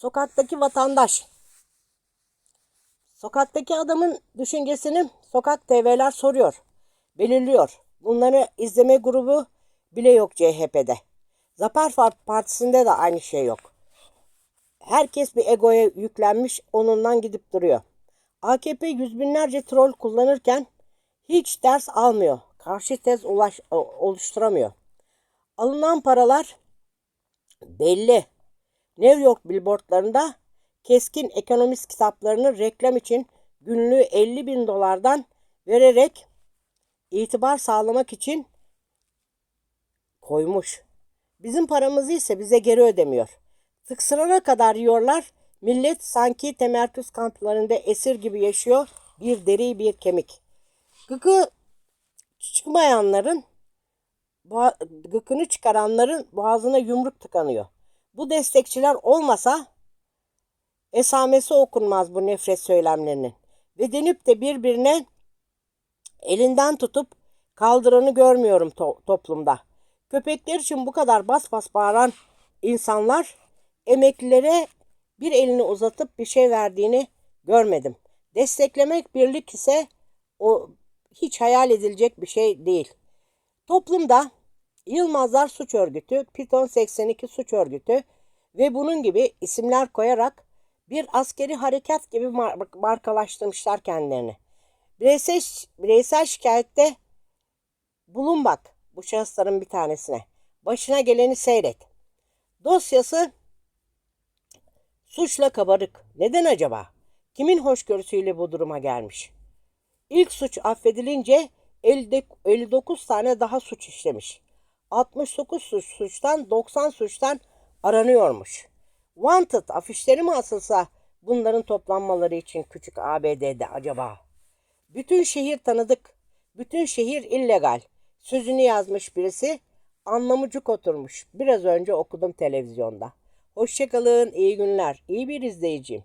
Sokaktaki vatandaş. Sokaktaki adamın düşüncesini sokak TV'ler soruyor, belirliyor. Bunları izleme grubu bile yok CHP'de. Zafer Partisi'nde de aynı şey yok. Herkes bir egoya yüklenmiş, onundan gidip duruyor. AKP yüz binlerce troll kullanırken hiç ders almıyor. Karşı tez ulaş, oluşturamıyor. Alınan paralar belli. New York billboardlarında keskin ekonomist kitaplarını reklam için günlüğü 50 bin dolardan vererek itibar sağlamak için koymuş. Bizim paramızı ise bize geri ödemiyor. Tıksırana kadar yiyorlar. Millet sanki temerküz kamplarında esir gibi yaşıyor. Bir deri bir kemik. Gıkı çıkmayanların gıkını çıkaranların boğazına yumruk tıkanıyor. Bu destekçiler olmasa esamesi okunmaz bu nefret söylemlerinin. Ve denip de birbirine elinden tutup kaldıranı görmüyorum to- toplumda. Köpekler için bu kadar bas bas bağıran insanlar emeklilere bir elini uzatıp bir şey verdiğini görmedim. Desteklemek birlik ise o hiç hayal edilecek bir şey değil. Toplumda Yılmazlar Suç Örgütü, Piton 82 Suç Örgütü ve bunun gibi isimler koyarak bir askeri harekat gibi mar- markalaştırmışlar kendilerini. Bireysel, bireysel şikayette bulun bak bu şahısların bir tanesine. Başına geleni seyret. Dosyası suçla kabarık. Neden acaba? Kimin hoşgörüsüyle bu duruma gelmiş? İlk suç affedilince 59 tane daha suç işlemiş. 69 suç suçtan 90 suçtan aranıyormuş. Wanted afişleri mi asılsa bunların toplanmaları için küçük ABD'de acaba? Bütün şehir tanıdık. Bütün şehir illegal. Sözünü yazmış birisi anlamıcık oturmuş. Biraz önce okudum televizyonda. Hoşçakalın, iyi günler. İyi bir izleyiciyim.